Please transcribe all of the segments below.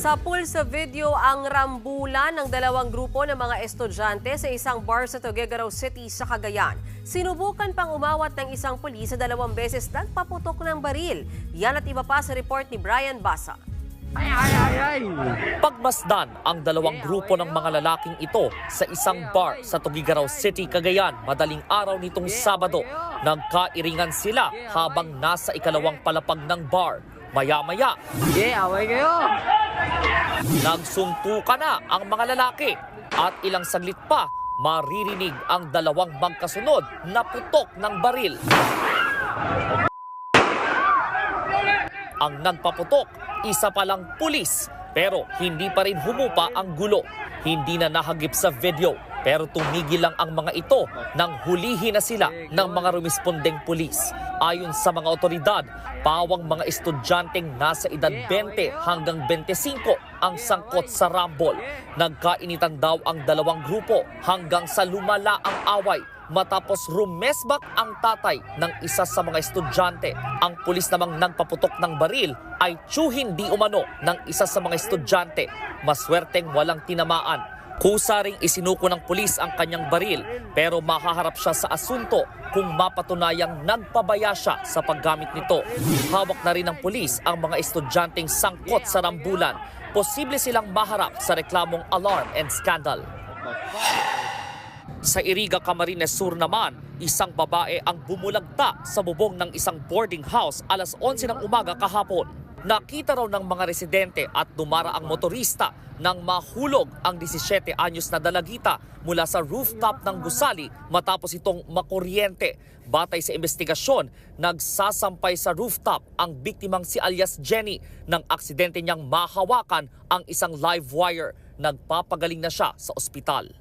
Sa pool sa video ang rambulan ng dalawang grupo ng mga estudyante sa isang bar sa Tuguegarao City sa Cagayan. Sinubukan pang umawat ng isang pulis sa dalawang beses nagpaputok ng baril. Yan at iba pa sa report ni Brian Basa. Pagmasdan ang dalawang grupo ng mga lalaking ito sa isang bar sa Tuguegarao City, Cagayan, madaling araw nitong Sabado. Nagkairingan sila habang nasa ikalawang palapag ng bar. Maya-maya, Sige, away kayo. nagsuntukan na ang mga lalaki at ilang saglit pa maririnig ang dalawang magkasunod na putok ng baril. Ang nagpaputok, isa palang pulis pero hindi pa rin humupa ang gulo. Hindi na nahagip sa video pero tumigil lang ang mga ito nang hulihin na sila ng mga rumispondeng pulis. Ayon sa mga otoridad, pawang mga estudyanteng nasa edad 20 hanggang 25 ang sangkot sa rambol. Nagkainitan daw ang dalawang grupo hanggang sa lumala ang away matapos rumesbak ang tatay ng isa sa mga estudyante. Ang pulis namang nagpaputok ng baril ay tsuhin di umano ng isa sa mga estudyante. Maswerteng walang tinamaan. Kusa ring isinuko ng pulis ang kanyang baril pero mahaharap siya sa asunto kung mapatunayang nagpabaya siya sa paggamit nito. Hawak na rin ng pulis ang mga estudyanteng sangkot sa rambulan. Posible silang maharap sa reklamong alarm and scandal. Sa Iriga, Camarines Sur naman, isang babae ang bumulagta sa bubong ng isang boarding house alas 11 ng umaga kahapon. Nakita raw ng mga residente at dumara ang motorista nang mahulog ang 17 anyos na dalagita mula sa rooftop ng gusali matapos itong makuryente. Batay sa investigasyon, nagsasampay sa rooftop ang biktimang si alias Jenny nang aksidente niyang mahawakan ang isang live wire. Nagpapagaling na siya sa ospital.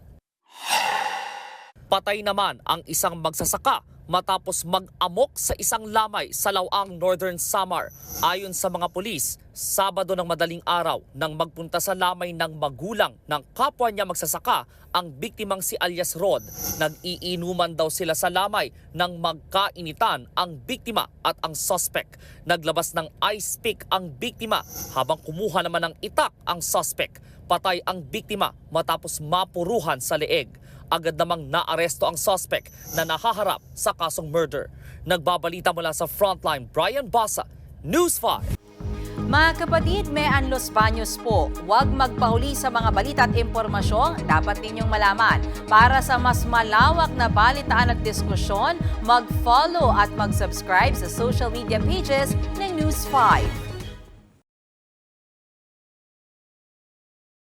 Patay naman ang isang magsasaka matapos mag-amok sa isang lamay sa Lawang Northern Samar. Ayon sa mga pulis, Sabado ng madaling araw nang magpunta sa lamay ng magulang ng kapwa niya magsasaka ang biktimang si alias Rod. Nag-iinuman daw sila sa lamay nang magkainitan ang biktima at ang suspect. Naglabas ng ice pick ang biktima habang kumuha naman ng itak ang suspect. Patay ang biktima matapos mapuruhan sa leeg agad namang naaresto ang suspect na nahaharap sa kasong murder. Nagbabalita mula sa Frontline, Brian Basa, News 5. Mga kapatid, may Anlos Baños po. Huwag magpahuli sa mga balita at impormasyon dapat ninyong malaman. Para sa mas malawak na balitaan at diskusyon, mag-follow at mag-subscribe sa social media pages ng News 5.